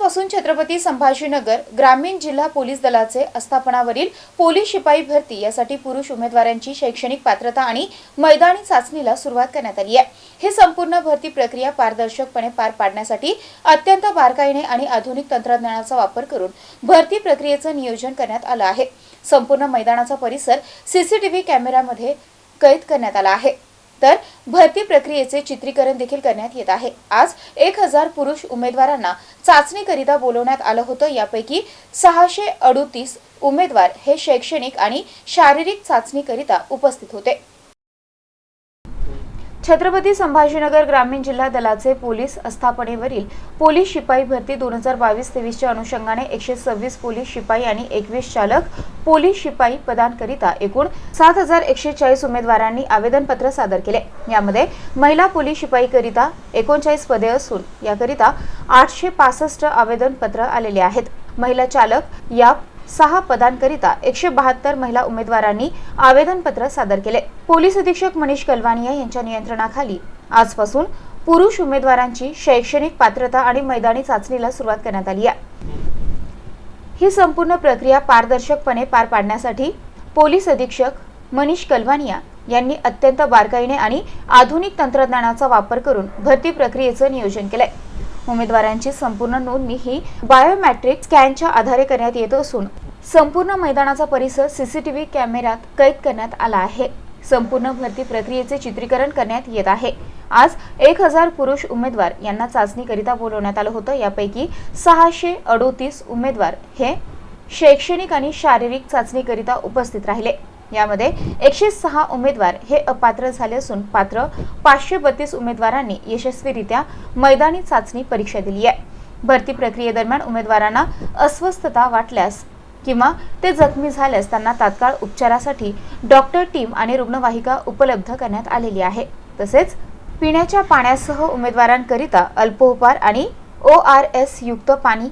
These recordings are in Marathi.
आजपासून छत्रपती संभाजीनगर ग्रामीण जिल्हा पोलीस दलाचे आस्थापनावरील पोलीस शिपाई भरती यासाठी पुरुष उमेदवारांची शैक्षणिक पात्रता आणि मैदानी चाचणीला सुरुवात करण्यात आली आहे. ही संपूर्ण भरती प्रक्रिया पारदर्शकपणे पार पाडण्यासाठी अत्यंत बारकाईने आणि आधुनिक तंत्रज्ञानाचा वापर करून भरती प्रक्रियेचं नियोजन करण्यात आलं आहे. संपूर्ण मैदानाचा परिसर सीसीटीव्ही कॅमेऱ्यामध्ये कैद करण्यात आला आहे. तर भरती प्रक्रियेचे चित्रीकरण देखील करण्यात येत आहे. आज एक हजार पुरुष उमेदवारांना चाचणीकरिता बोलवण्यात आलं होतं. यापैकी सहाशे अडुतीस उमेदवार हे शैक्षणिक आणि शारीरिक चाचणीकरिता उपस्थित होते. छत्रपती संभाजीनगर ग्रामीण जिल्हा दलाचे पोलीस आस्थापनेवरील पोलीस शिपाई भरती दोन हजार बावीस तेवीसच्या अनुषंगाने एकशे सव्वीस पोलीस शिपाई आणि एकवीस चालक पोलीस शिपाई पदांकरिता एकूण सात हजार एकशे चाळीस उमेदवारांनी आवेदनपत्र सादर केले. यामध्ये महिला पोलीस शिपाईकरिता एकोणचाळीस पदे असून याकरिता आठशे पासष्ट आवेदनपत्र आलेले आहेत. महिला चालक या सहा पदांकरिता एकशे बहात्तर महिला उमेदवारांनी आवेदनपत्र सादर केले. पोलीस अधीक्षक मनीष कलवानिया यांच्या नियंत्रणाखाली आजपासून पुरुष उमेदवारांची शैक्षणिक पात्रता आणि मैदानी चाचणीला सुरुवात करण्यात आली आहे. ही संपूर्ण प्रक्रिया पारदर्शकपणे पार पाडण्यासाठी पोलीस अधीक्षक मनीष कलवानिया यांनी अत्यंत बारकाईने आणि आधुनिक तंत्रज्ञानाचा वापर करून भरती प्रक्रियेचं नियोजन केलंय. उमेदवारांची संपूर्ण नोंदणी ही बायोमॅट्रिक स्कॅनच्या आधारे करण्यात येत असून संपूर्ण मैदानाचा परिसर सीसीटीव्ही कॅमेऱ्यात कैद करण्यात आला आहे. संपूर्ण भरती प्रक्रियेचे चित्रीकरण करण्यात येत आहे. आज एक हजार पुरुष उमेदवार यांना चाचणीकरिता बोलवण्यात आलं होतं. यापैकी सहाशे अडोतीस उमेदवार हे शैक्षणिक आणि शारीरिक चाचणीकरिता उपस्थित राहिले. यामध्ये एकशे सहा उमेदवार हे अपात्र झाले असून पात्र पाचशे बत्तीस उमेदवारांनी यशस्वीरित्या मैदानी चाचणी परीक्षा दिली आहे. भरती प्रक्रियेदरम्यान उमेदवारांना अस्वस्थता वाटल्यास किंवा ते जखमी झाल्यास त्यांना तात्काळ उपचारासाठी डॉक्टर टीम आणि रुग्णवाहिका उपलब्ध करण्यात आलेली आहे. तसेच पिण्याच्या पाण्यासह उमेदवारांकरिता अल्पोपहार आणि ओ आर एस युक्त पाणी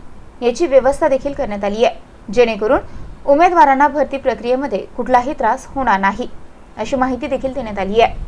याची व्यवस्था देखील करण्यात आली आहे. जेणेकरून उमेदवारांना भरती प्रक्रियेमध्ये कुठलाही त्रास होणार नाही. अशी माहिती देखील देण्यात आली आहे.